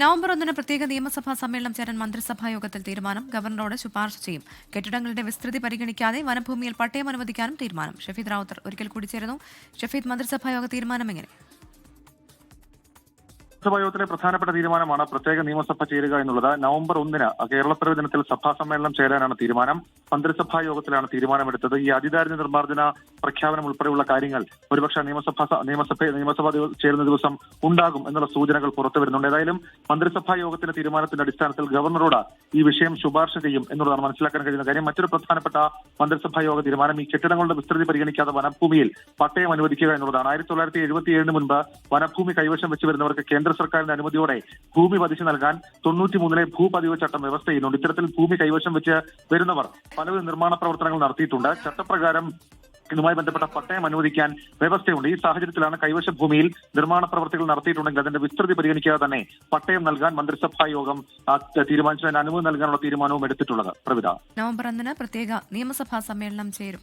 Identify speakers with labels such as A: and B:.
A: November ഒന്നിന് പ്രത്യേക നിയമസഭാ സമ്മേളനം ചേരാൻ മന്ത്രിസഭാ യോഗത്തിൽ തീരുമാനം. ഗവർണറോട് ശുപാർശ ചെയ്യും. കെട്ടിടങ്ങളുടെ വിസ്തൃതി പരിഗണിക്കാതെ വനഭൂമിയിൽ പട്ടയം അനുവദിക്കാനും തീരുമാനം. ഷഫീദ് റാവുത്തർ ഒരിക്കൽ കൂടി ചേരുന്നു. ഷഫീദ് മന്ത്രിസഭാ യോഗ തീരുമാനം എങ്ങനെ?
B: നിയമസഭാ യോഗത്തിലെ പ്രധാനപ്പെട്ട തീരുമാനമാണ് പ്രത്യേക നിയമസഭ ചേരുക എന്നുള്ളത്. നവംബർ ഒന്നിന് കേരളപ്പിറവി ദിനത്തിൽ സഭാ സമ്മേളനം ചേരാനാണ് തീരുമാനം. മന്ത്രിസഭാ യോഗത്തിലാണ് തീരുമാനമെടുത്തത്. ഈ അതിദാരിദ്ര്യ നിർമ്മാർജന പ്രഖ്യാപനം ഉൾപ്പെടെയുള്ള കാര്യങ്ങൾ ഒരുപക്ഷെ നിയമസഭ നിയമസഭ നിയമസഭ ചേരുന്ന ദിവസം ഉണ്ടാകും എന്നുള്ള സൂചനകൾ പുറത്തു വരുന്നുണ്ട്. ഏതായാലും മന്ത്രിസഭാ യോഗത്തിന്റെ തീരുമാനത്തിന്റെ അടിസ്ഥാനത്തിൽ ഗവർണറോട് ഈ വിഷയം ശുപാർശ ചെയ്യും എന്നുള്ളതാണ് മനസ്സിലാക്കാൻ കഴിയുന്ന കാര്യം. മറ്റൊരു പ്രധാനപ്പെട്ട മന്ത്രിസഭാ യോഗ തീരുമാനം ഈ കെട്ടിടങ്ങളുടെ വിസ്തൃതി പരിഗണിക്കാതെ വനഭൂമിയിൽ പട്ടയം അനുവദിക്കുക എന്നുള്ളതാണ്. ആയിരത്തി തൊള്ളായിരത്തി എഴുപത്തി ഏഴിന് മുൻപ് വനഭൂമി കൈവശം വെച്ച് വരുന്നവർക്ക് കേന്ദ്ര സർക്കാരിന്റെ അനുമതിയോടെ ഭൂമി പതിച്ചു നൽകാൻ തൊണ്ണൂറ്റിമൂന്നിലെ ഭൂപതിവ് ചട്ടം വ്യവസ്ഥ ചെയ്യുന്നുണ്ട്. ഇത്തരത്തിൽ ഭൂമി കൈവശം വെച്ച് വരുന്നവർ പലവിധ നിർമ്മാണ പ്രവർത്തനങ്ങൾ നടത്തിയിട്ടുണ്ട്. ചട്ടപ്രകാരം ഇതുമായി ബന്ധപ്പെട്ട പട്ടയം അനുവദിക്കാൻ വ്യവസ്ഥയുണ്ട്. ഈ സാഹചര്യത്തിലാണ് കൈവശ ഭൂമിയിൽ നിർമ്മാണ പ്രവർത്തികൾ നടത്തിയിട്ടുണ്ടെങ്കിൽ അതിന്റെ വിസ്തൃതി പരിഗണിക്കാതെ തന്നെ പട്ടയം നൽകാൻ മന്ത്രിസഭാ യോഗം തീരുമാനിച്ചതിന് അനുമതി നൽകാനുള്ള തീരുമാനവും എടുത്തിട്ടുള്ളത്. പ്രവിധ
A: നവംബർ ഒന്നിന് പ്രത്യേക നിയമസഭാ സമ്മേളനം ചേരും.